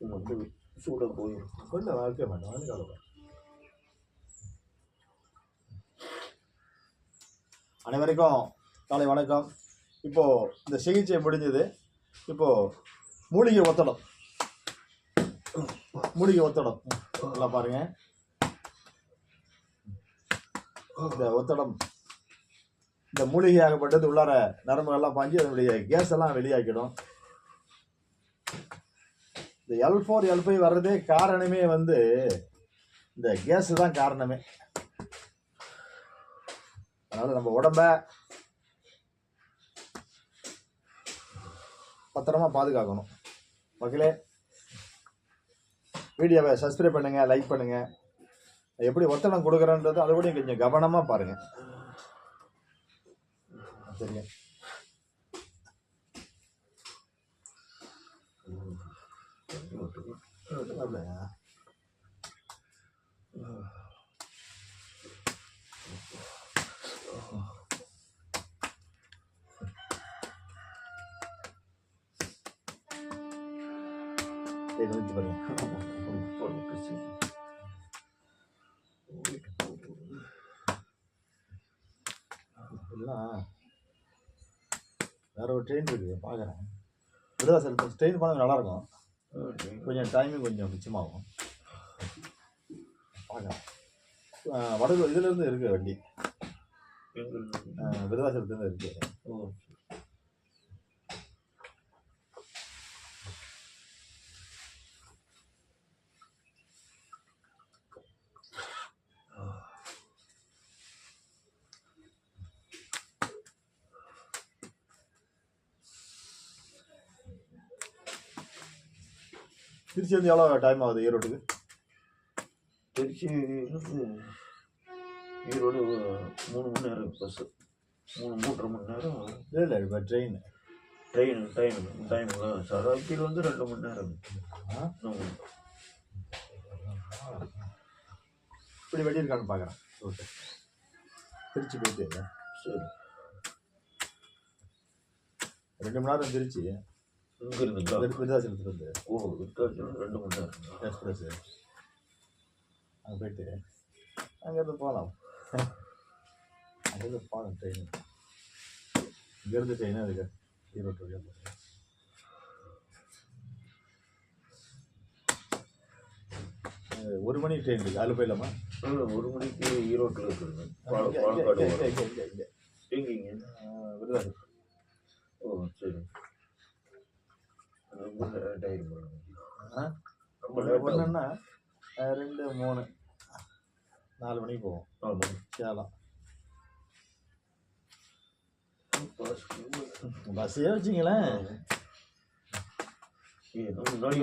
வந்து சூடாக போய் இல்லை வைக்க மாட்டோம் அது கவலை அனைவருக்கும் காலை வணக்கம். இப்போ இந்த சிகிச்சை முடிஞ்சது. இப்போ மூலிகை ஒத்தடம். மூலிகை ஒத்தடம். நல்லா பாருங்க. இந்த ஒத்தடம் இந்த மூலிகையாகப்பட்டது உள்ளார நரம்புகள்லாம் பாஞ்சு அதனுடைய கேஸ் எல்லாம் வெளியாக்கிடும் இந்த எல் ஃபோர் எல் ஃபைவ் வர்றதே காரணமே வந்து இந்த கேஸ் தான் காரணமே. அதனால நம்ம உடம்ப பத்திரமா பாதுகாக்கணும். மக்களே வீடியோவை சப்ஸ்கிரைப் பண்ணுங்க லைக் பண்ணுங்க. எப்படி ஒத்தடம் கொடுக்குறன்றது அதை கூட கொஞ்சம் கவனமாக பாருங்கள் சரிங்க. அப்படியா? சரி, நிறுத்தி பாருங்க. எல்லாம் வேற ஒரு ட்ரெயின் இருக்குது பார்க்குறேன் விருதாசலத்தில் ட்ரெயின் போனால் நல்லா இருக்கும் கொஞ்சம் டைமிங் கொஞ்சம் மிச்சமாகும். வடகு இதுலேருந்து இருக்குது வண்டி. ஆஹ் விருதாசலத்துலேருந்து இருக்குது திருச்சி வந்து எவ்வளோ டைம் ஆகுது? ஈரோட்டுக்கு? திருச்சி ஈரோடு மூணு மணி நேரம் பஸ்ஸு மூணு மூன்றரை மணி நேரம் இல்லை இல்லை இப்போ ட்ரெயின் ட்ரெயின் டைம் டைமில் சராக்கில் வந்து ரெண்டு மணி நேரம். இப்படி வெட்டியிருக்கான்னு பார்க்குறேன் ஓகே. திருச்சி போயிட்டு. சரி. ரெண்டு மணி நேரம் திருச்சி. இங்கே விருதாசலத்துலேருந்து ஓ விருத்தாச்சலம் ரெண்டு மணி நேரம் எக்ஸ்பிரஸ். அங்கே போயிட்டு அங்கேருந்து போகலாம் அங்கேருந்து போகலாம் ட்ரெயின் இங்கேருந்து ட்ரெயின் அதுக்கு ஈரோட்டு வழியாக ஒரு மணி ட்ரெயின் இருக்குது அதில் போயிடலாமா? ஒரு மணிக்கு ஈரோட்டில் இருக்குதுங்க. பாலக்காடு இங்க. இங்க, விருதாசலம் ஓ சரி. ஒன்றுன்னா ரெண்டு மூணு. நாலு மணிக்கு போவோம். ஆமாம் சேலம் பஸ் பஸ்ஸே வச்சிங்களேன்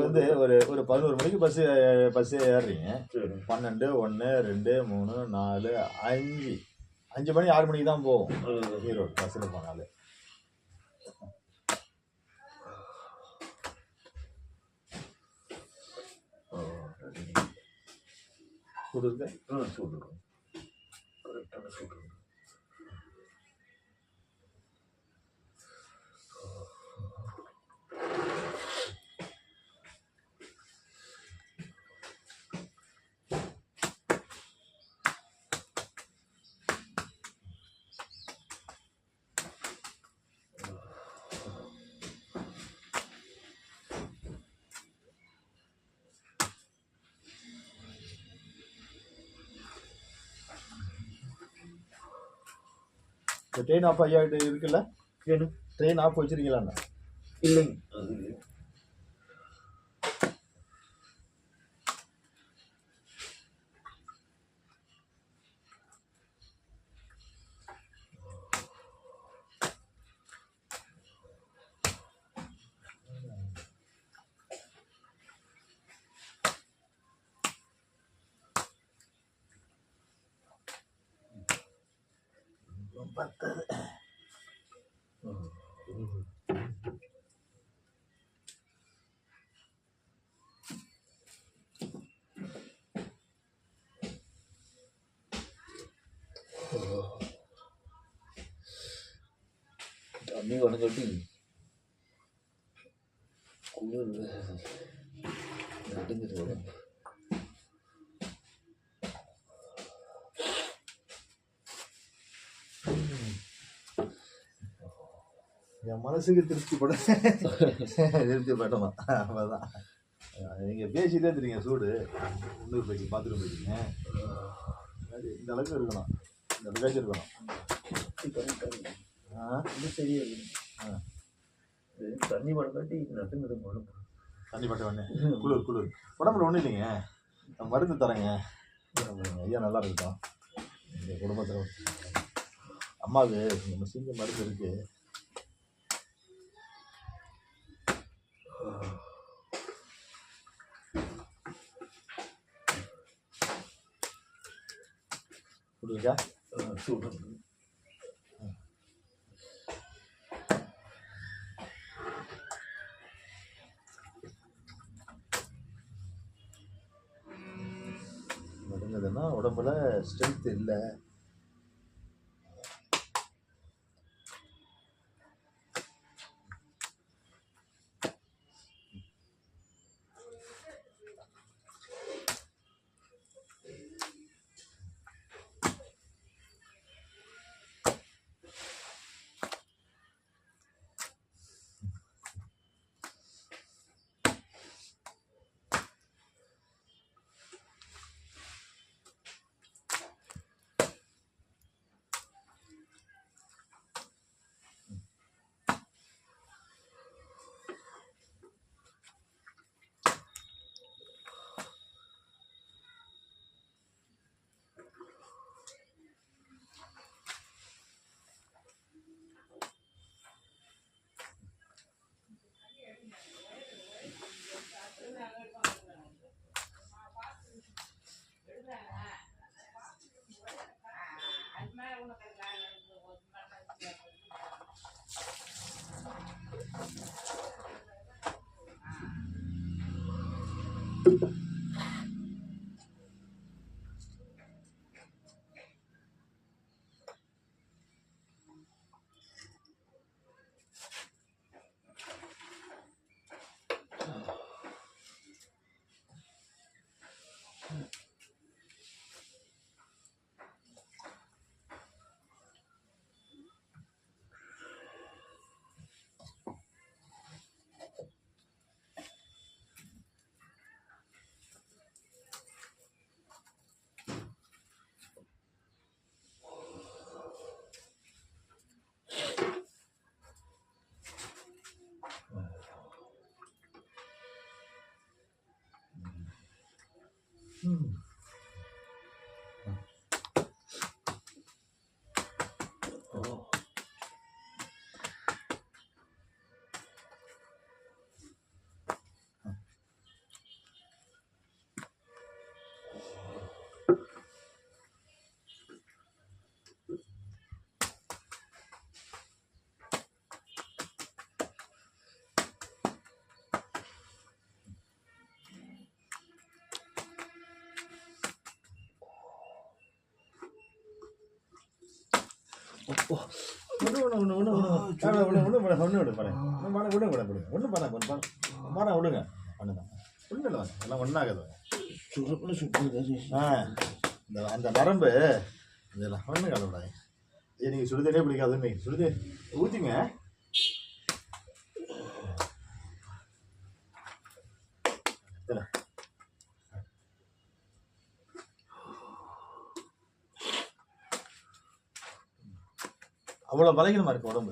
வந்து ஒரு ஒரு பதினோரு மணிக்கு பஸ்ஸு பஸ்ஸு ஏறுறீங்க. பன்னெண்டு ஒன்று ரெண்டு மூணு நாலு அஞ்சு. அஞ்சு மணி ஆறு மணிக்கு தான் போவோம். ஈரோடு பஸ்ஸில் போனாலே ஆ, சரி. சூடு இருக்கு ஆ சொல்லுறோம் கரெக்டான ட்ரெயின் ஆஃப் ஐயாயிட்டு இருக்குல்ல? ட்ரெயின் ஆஃப் வச்சிருக்கீங்களா? இல்லைங்க. பத்தது. தண்ணி வடங்கட்டி நடுங்குது உடம்பு என் மனசுக்கு திருப்திப்பட. திருப்திப்பட்டமா? அவ்வளோதான் நீங்கள் பேசிட்டே தெரியுங்க சூடு. இன்னொரு போய்க்கு போயிட்டீங்க. அது இந்த அளவுக்கு இருக்கணும். இந்த அளவுக்கு இருக்கணும். ஆ? இது சரியா ஆ. தண்ணி படம் காட்டி நட்டுங்கிறது உடம்பு தண்ணி பட்ட உடனே குளிர் குளிர். உடம்புல ஒன்றும் இல்லைங்க. நான் மருந்து தரேங்க. ஐயா நல்லா இருக்கட்டும். எங்கள் குடும்பத்தில் அம்மாவுக்கு நம்ம செஞ்ச மருந்து இருக்கு. புரியுதா சூடு மருந்துன்னா உடம்புல ஸ்ட்ரென்த் இல்லை Hmm. விடுங்க எல்லாம் ஒன்றாகுது இந்த அந்த நரம்பு இதெல்லாம் ஒன்று கலப்படாது ஏ நீங்கள் சுடுதலே பிடிக்காதுன்னு நீங்கள் சுடுதே ஊற்றிங்க இதில் அவ்வளோ பலகீனமாக இருக்குது உடம்பு